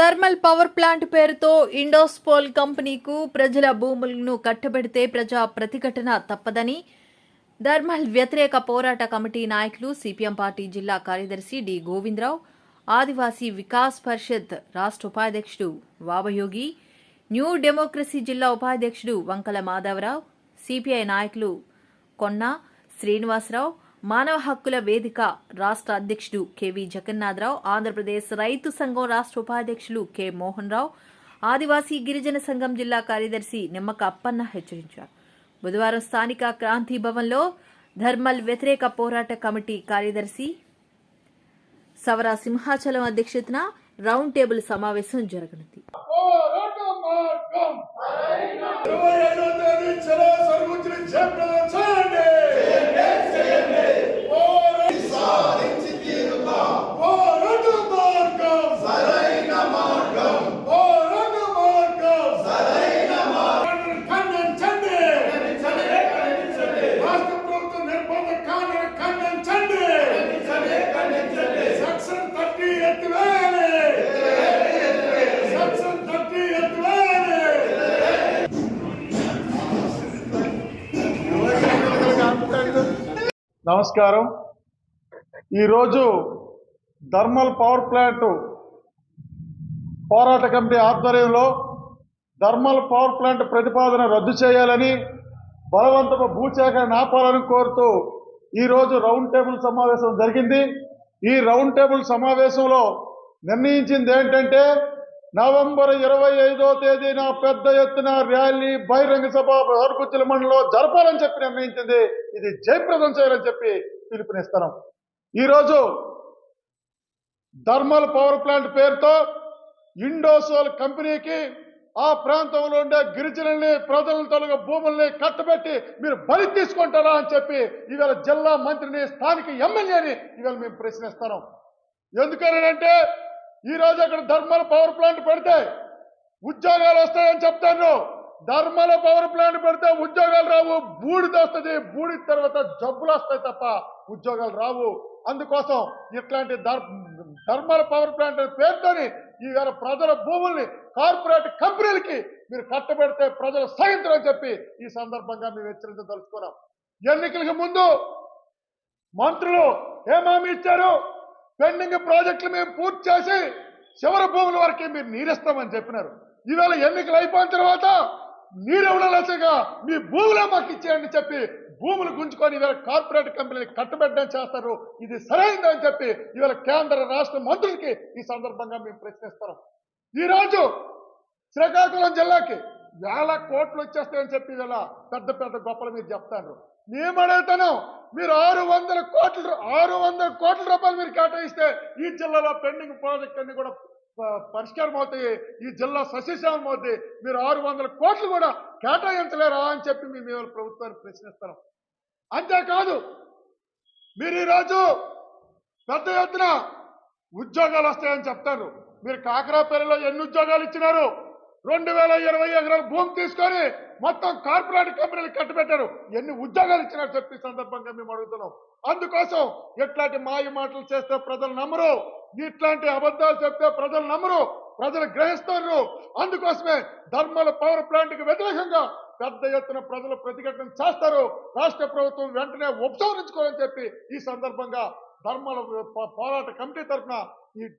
Thermal power plant పేరుతో ఇండోస్పోల్ కంపెనీకు ప్రజల భూములను కట్టబెడితే ప్రజా ప్రతిఘటన తప్పదని థర్మల్ వ్యతిరేక పోరాట కమిటీ నాయకులు సిపిఎం పార్టీ జిల్లా కార్యదర్శి డి గోవిందరావు ఆదివాసీ వికాస్ పరిషత్ రాష్ట్ర ఉపాధ్యక్షుడు వాబయోగి న్యూ డెమోక్రసీ జిల్లా ఉపాధ్యక్షుడు వంకల మాధవరావు సిపిఐ నాయకులు కొన్నా శ్రీనివాసరావు మానవ హక్కుల వేదిక రాష్ట్ర అధ్యక్షుడు కెవి జగన్నాథరావు ఆంధ్రప్రదేశ్ రైతు సంఘం రాష్ట్ర ఉపాధ్యక్షులు కె మోహన్ రావు ఆదివాసీ గిరిజన సంఘం జిల్లా కార్యదర్శి నిమ్మక అప్పన్న హెచ్చరించారు. బుధవారం స్థానిక క్రాంతి భవన్లో ధర్మల్ వ్యతిరేక పోరాట కమిటీ కార్యదర్శి సవర సింహాచలం అధ్యక్షతన రౌండ్ టేబుల్ సమావేశం జరగనుంది. నమస్కారం. ఈరోజు థర్మల్ పవర్ ప్లాంట్ పోరాట కమిటీ ఆధ్వర్యంలో థర్మల్ పవర్ ప్లాంట్ ప్రతిపాదన రద్దు చేయాలని బలవంతపు భూసేకరణ ఆపాలని కోరుతూ ఈరోజు రౌండ్ టేబుల్ సమావేశం జరిగింది. ఈ రౌండ్ టేబుల్ సమావేశంలో నిర్ణయించింది ఏంటంటే నవంబర్ ఇరవై ఐదో తేదీన పెద్ద ఎత్తున ర్యాలీ బహిరంగ సభ హర్కుచ్చుల మండలిలో జరపాలని చెప్పి నిర్ణయించింది. ఇది జయప్రదం చేయాలని చెప్పి పిలుపునిస్తున్నాం ఈరోజు థర్మల్ పవర్ ప్లాంట్ పేరుతో ఇండోసోల్ కంపెనీకి ఆ ప్రాంతంలో ఉండే గిరిజనుల్ని ప్రజలను తొలగ భూముల్ని కట్టబెట్టి మీరు బలి తీసుకుంటారా అని చెప్పి ఈవేళ జిల్లా మంత్రిని స్థానిక ఎమ్మెల్యేని ఈవేళ మేము ప్రశ్నిస్తున్నాం. ఎందుకనంటే ఈ రోజు అక్కడ ధర్మల పవర్ ప్లాంట్ పెడితే ఉద్యోగాలు వస్తాయని చెప్తాను. ధర్మల పవర్ ప్లాంట్ పెడితే ఉద్యోగాలు రావు. బూడిద వస్తుంది. బూడిద తర్వాత జబ్బులు వస్తాయి తప్ప ఉద్యోగాలు రావు. అందుకోసం ఇట్లాంటి ధర్మల పవర్ ప్లాంట్ పేరుతోని ఈవేళ ప్రజల భూముల్ని కార్పొరేట్ కంపెనీలకి మీరు కట్టబెడితే ప్రజలు సహించరని చెప్పి ఈ సందర్భంగా మేము హెచ్చరించదలుచుకున్నాం ఎన్నికలకు ముందు మంత్రులు ఏమామి ఇచ్చారు? పెండింగ్ ప్రాజెక్టులు మేము పూర్తి చేసి చివరి భూముల వరకే మీరు నీరిస్తామని చెప్పినారు. ఈవేళ ఎన్నికలు అయిపోయిన తర్వాత నీరెవడలేసగా మీ భూములే మాకు ఇచ్చేయండి చెప్పి భూములు గుంజుకొని ఇవాళ కార్పొరేట్ కంపెనీలు కట్టబెట్టడం చేస్తారు. ఇది సరైనదని చెప్పి ఇవాళ కేంద్ర రాష్ట్ర మంత్రులకి ఈ సందర్భంగా మేము ప్రశ్నిస్తున్నాం ఈరోజు శ్రీకాకుళం జిల్లాకి వేల కోట్లు వచ్చేస్తాయని చెప్పి ఇవాళ పెద్ద పెద్ద గొప్పలు మీరు చెప్తారు మేము అడుగుతాను మీరు ఆరు వందల కోట్ల ఆరు వందల కోట్ల రూపాయలు మీరు కేటాయిస్తే ఈ జిల్లాలో పెండింగ్ ప్రాజెక్ట్ అన్ని కూడా పరిష్కారం అవుతాయి. ఈ జిల్లా సస్యశ్యామం అవుతాయి మీరు ఆరు వందల కోట్లు కూడా కేటాయించలేరా అని చెప్పి మేము ప్రభుత్వాన్ని ప్రశ్నిస్తున్నాం అంతేకాదు మీరు ఈరోజు పెద్ద ఎత్తున ఉద్యోగాలు వస్తాయని చెప్తారు. మీరు కాకరాపల్లిలో ఎన్ని ఉద్యోగాలు ఇచ్చినారు? రెండు వేల ఇరవై ఎకరాల భూమి తీసుకొని మొత్తం కార్పొరేట్ కంపెనీలు కట్టబెట్టారు ఎన్ని ఉద్యోగాలు ఇచ్చినారు చెప్పి ఈ సందర్భంగా మేము అడుగుతున్నాం. అందుకోసం ఎట్లాంటి మాయ మాటలు చేస్తే ప్రజలు నమ్మరు. ఇట్లాంటి అబద్ధాలు చెప్తే ప్రజలు నమ్మరు. ప్రజలు గ్రహిస్తారు అందుకోసమే ధర్మల పవర్ ప్లాంట్కి వ్యతిరేకంగా పెద్ద ఎత్తున ప్రజలు ప్రతిఘటన చేస్తారు. రాష్ట్ర ప్రభుత్వం వెంటనే ఉపసంహరించుకోవాలని చెప్పి ఈ సందర్భంగా ధర్మల పోరాట కమిటీ తరఫున ఈ